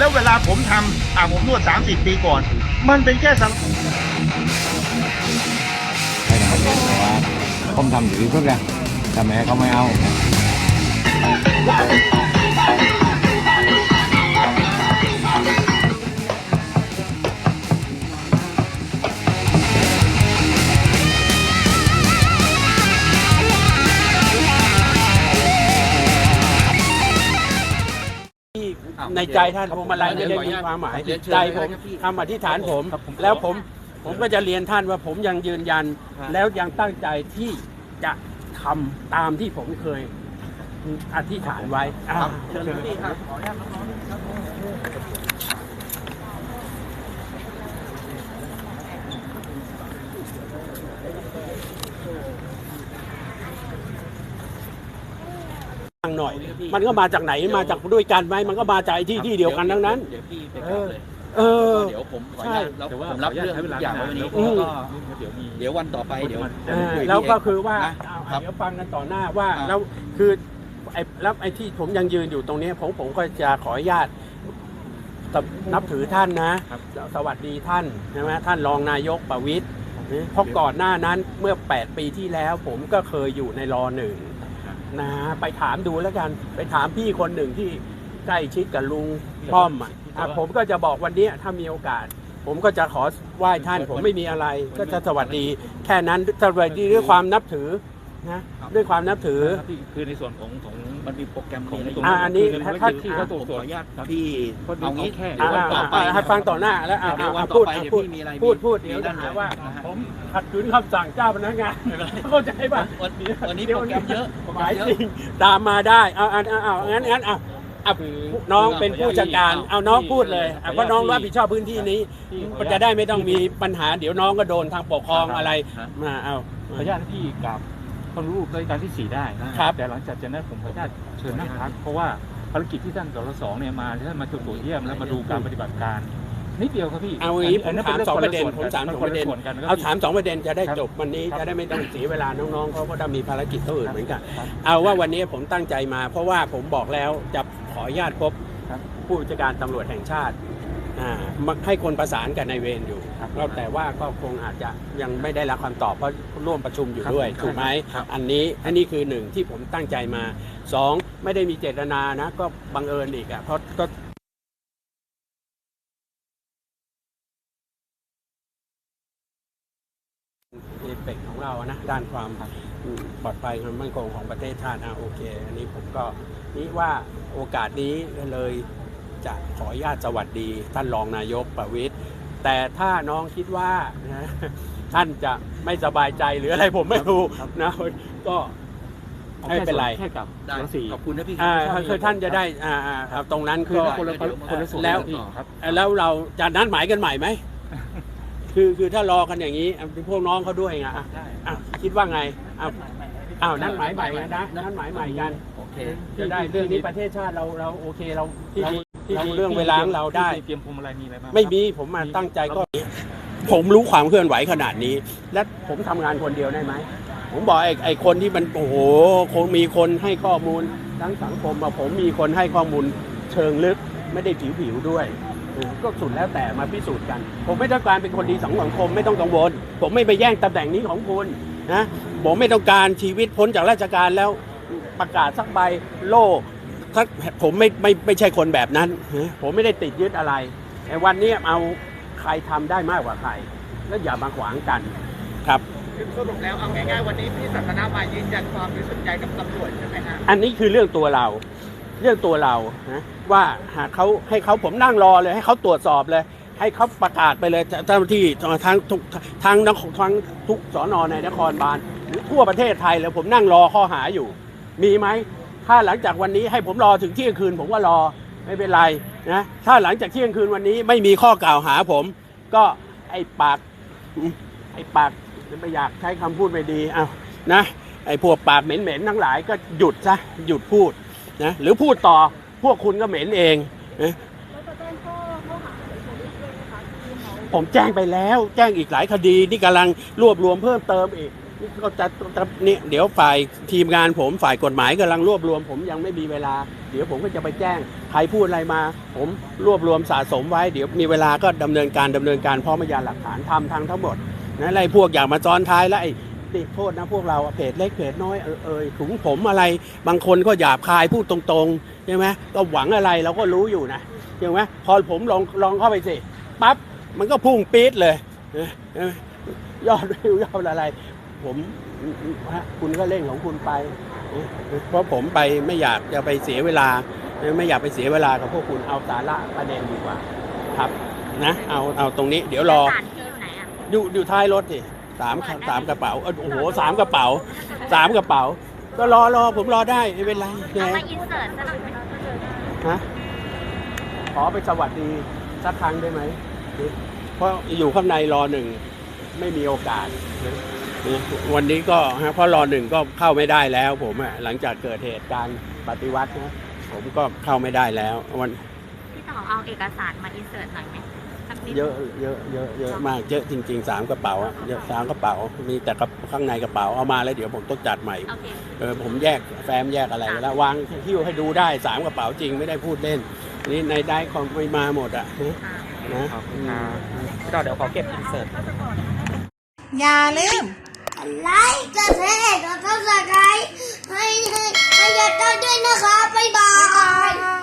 แล้วเวลาผมทำอ่าผมนวด 30 ปีก่อน มันเป็นแค่สังให้ทำเองแต่ว่าผมทำอยู่ที่สุดเลยแต่แม่เขาไม่เอา ในใจท่านพวงมาลัยไม่ได้มีความหมายเรียนเชิญใจเลยผมครับพี่คำอธิษฐานผมครับผมขอแล้วผมผมก็จะเรียนท่านว่าผมยังยืนยันครับแล้วยังตั้งใจที่จะทำตามที่ผมเคยอธิษฐานไว้อ่าเชิญพี่ครับขออนุญาตน้องๆครับฟังหน่ อย มันก็มาจากไหนมาจากด้วยกันไหมมันก็มาจากไอ้ที่ที่เดียวกันทั้งนั้น เดี๋ยวพี่ไปกลับเลยเออ เดี๋ยวผมขออนุญาตแล้วผมรับเรื่องทุกอย่างไว้วันนี้อืมแล้วก็เดี๋ยววันต่อไปเดี๋ยวอ่าผมคุยแล้วก็พี่เงคือว่านะเอาครับเดี๋ยวฟังกันต่อหน้าว่าอ่าแล้วคือไอ้แล้วไอ้ที่ผมยังยืนอยู่ตรงนี้ผมผมก็จะขออนุญาตนับถือท่านนะ สวัสดีท่านใช่ไหมท่านรองนายกประวิตยเพราะก่อนหน้านั้นเมื่อ 8 ปีที่แล้วผมก็เคยอยู่ในรอหนึ่ง นะ ไปถามดูแล้วกัน ไปถามพี่คนหนึ่งที่ใกล้ชิดกับลุงป้อมอะอะผมก็จะบอกวันนี้ถ้ามีโอกาส ผมก็จะขอไหว้ท่าน ผมไม่มีอะไร ก็จะสวัสดี แค่นั้นสวัสดีด้วยความนับถือนะด้วยความนับถือ คือในส่วนของของ มันมีโปรแกรมของอ่าอันนี้ถ้าถ้าที่อ่าเขาผตรวมจขออนุญาตพี่เอาเอางี้แค่เดี๋ยววันต่อไปอ่าให้ฟังต่อหน้าแล้วอ่าเดี๋ยววันอ่าต่พูอดไปอะเดี๋ยวพูดพี่มีอะไรพูดพูดมีเดี๋ยวด้จะนหาว่านะฮะผมขัดขืนคำสั่งเจ้าพนักงานเข้าใจป่ะวันวันนี้โปรแกรมเยอะโปรหแกรมามยเยอะจริงตามมาได้เอาเอาเอาเอางั้นงั้นเอาเอาน้องเป็นผู้จัดการ เอาน้องพูดเลยอะเพราะน้องรับผิดชอบพื้นที่นี้มันจะได้ไม่ต้องมีปัญหา เดี๋ยวน้องก็โดนทางปกครองอะไร มาเอาขออนุญาตให้พี่กับ คนรูปรายการที่สี่ได้ครับ แต่หลังจากนั้นผมขออนุญาตเชิญนั่งพักเพราะว่าภารกิจที่ท่านสรสองเนี่ยมาท่านมาตรวจเยี่ยมแล้วมาดูการปฏิบัติการนิดเดียวครับพี่เอาอย่างนี้ผมนั้นถามป็นสองประเด็นคผมถามสองประเด็นคลส่วนกันเอาถามสองประเด็นจะได้ครับจบวันนี้ครับจะได้ไม่ต้องเสียเวลาน้องๆเขาก็ได้มีภารกิจตัวอื่นเหมือนกันครับเอาว่าวันนี้ผมตั้งใจมา เพราะว่าผมบอกแล้วจะขออนุญาตพบครับผู้จัดการตำรวจแห่งชาติอ่ามาให้คนประสานกับนายเวรอยู่ ครับแล้วแต่ว่าก็คงอาจจะยังไม่ได้รับคำตอบเพราะร่วมประชุมอยู่ครับด้วยครับถูกไหมครับอันนี้อันนี้คือหนึ่งที่ผมตั้งใจมาสองไม่ได้มีเจตนานะ ก็บังเอิญอีกอะเพราะก็เอเปกของเรานะด้านความปลอดภัยความมั่นคงของประเทศชาติอะโอเค อันนี้ผมก็นี่ว่าโอกาสนี้เลยจะขออนุญาตสวัสดี ท่านรองนายกประวิตย แต่ถ้าน้องคิดว่านะท่านจะไม่สบายใจหรืออะไรผมไม่รู้นะก็เอาไม่เป็นไรแค่กับได้ตัวสี่ขอบคุณนะพี่อ่าคือท่านจะได้อ่าอ่าครับตรงนั้นคือก็ คนละคนละส่วนแล้วพี่ครับ แล้วเราจะนัดหมายกันใหม่ไหม คือคือถ้ารอกันอย่างนี้อะพวกน้องเขาด้วยไงอะอะคิดว่าไงอ้าวอ้าวนัดหมายใหม่กันนะนัดหมายใหม่กันโอเค จะได้เรื่องนี้ประเทศชาติเราเราโอเคเราที่เราดี ที่เราดีเรื่องเวลาของเราได้ที่เตรียมพวงมาลัยมีอะไรบ้างไม่มีผมมาตั้งใจก็ผมรู้ความเคลื่อนไหวขนาดนี้ และผมทำงานคนเดียวได้ไหมผมบอกไอ้ไอ้คนที่มันโอ้โหคงมีคนให้ข้อมูลทั้งสังคมมาผมมีคนให้ข้อมูลเชิงลึกไม่ได้ผิวผิวๆด้วยเออก็สุดแล้วแต่มาพิสูจน์กัน ผมไม่ต้องการเป็นคนดีสังสังคมไม่ต้องกังวล ผมไม่ไปแย่งตำแหน่งนี้ของคุณนะผมไม่ต้องการชีวิตพ้นจากราชการแล้วประกาศสักใบโล่ ถ้าผมไม่ไม่ไม่ใช่คนแบบนั้นนะผมไม่ได้ติดยึดอะไรแต่วันนี้เอาใครทำได้มากกว่าใคร แล้วอย่ามาขวางกันครับสรุปแล้วเอาง่ายๆวันนี้พี่สันทนามายืนยันความบริสุทธิ์ใจกับตำรวจใช่ไหมฮะอันนี้คือเรื่องตัวเรา เรื่องตัวเรานะว่าหากเขาให้เขาผมนั่งรอเลย ให้เขาตรวจสอบเลย ให้เขาประกาศไปเลยเจ้าหน้าที่ทางทุกทางนครทางทุกสอนอในนครบาลหรือทั่วประเทศไทยเลยผมนั่งรอข้อหาอยู่ มีไหม ถ้าหลังจากวันนี้ให้ผมรอถึงเที่ยงคืน ผมก็รอไม่เป็นไรนะถ้าหลังจากเที่ยงคืนวันนี้ไม่มีข้อกล่าวหาผม ก็ไอ้ปากไอ้ปากไม่อยากใช้คำพูดไม่ดีเอานะไอ้พวกปากเหม็นๆทั้งหลายก็หยุดซะหยุดพูดนะหรือพูดต่อพวกคุณก็เหม็นเองนะแล้วจะแจ้งข้อข้อหาอะไรโพลิสด้วยไหมคะที่เขาผมแจ้งไปแล้ว แจ้งอีกหลายคดีที่กำลังรวบรวมเพิ่มเติมอีก ก็จะนี่เดี๋ยวฝ่ายทีมงานผมฝ่ายกฎหมายกำลังรวบรวม ผมยังไม่มีเวลา เดี๋ยวผมก็จะไปแจ้งใครพูดอะไรมา ผมรวบรวมสะสมไว้ เดี๋ยวมีเวลาก็ดำเนินการดำเนินการพร้อมพยานหลักฐานทำทั้งทั้งหมดนะไรพวกอยากมาซ้อนท้ายแล้วไอ้ติดโทษนะพวกเราเพจเล็กเพจน้อยเออเอยถุงผมอะไร บางคนก็หยาบคายพูดตรงๆใช่ไหมก็หวังอะไรเราก็รู้อยู่นะใช่ไหมพอผมลองลองเข้าไปสิปั๊บมันก็พุ่งปี๊ดเลยเนไหมยอดวิวยอดอะไร ผมฮะคุณก็เล่นของคุณไป เพราะผมไปไม่อยากจะไปเสียเวลา ไม่อยากไปเสียเวลากับพวกคุณเอาสาระประเด็นดีกว่า ครับนะเอาเอาตรงนี้เดี๋ยวรอสารที่อยู่ไหนอะอยู่อยู่ท้ายรถสิสามสามกระเป๋าเอ้ยโอ้โหสามกระเป๋าสามกระเป๋า ก็รอรอผมรอได้ไม่เป็นไรเอานะมาอินเสิร์ตซะหน่อยไหมฮะขอไปสวัสดีสักครั้งได้ไหมเพราะอยู่ข้างในรอหนึ่งไม่มีโอกาสนะ นะวันนี้ก็ฮะเพราะรอหนึ่งก็เข้าไม่ได้แล้วผมอะหลังจากเกิดเหตุการณ์ปฏิวัตินะผมก็เข้าไม่ได้แล้ววันพี่ต่อเอาเอกสารมาอินเสิร์ตหน่อยไหมสักนิด เยอะเยอะเยอะเยอะมากเยอะจริงๆสามกระเป๋าอะเยอะสามกระเป๋ามีแต่กระข้างในกระเป๋าเอามาแล้วเดี๋ยวผมต้องจัดใหม่โอเค เออผมแยกแฟ้มแยกอะไรไว้แล้ววางที่ให้ดูได้สามกระเป๋าจริงไม่ได้พูดเล่น นี่ในได้คอมไม่มาหมดอะนะ ขอบคุณครับพี่ต่อเดี๋ยวขอเก็บอินเสิร์ต อย่าลืม ไลค์กดแชร์กดซับสไครให้ให้ให้ยอดด้วยนะคะบบ๊ายบาย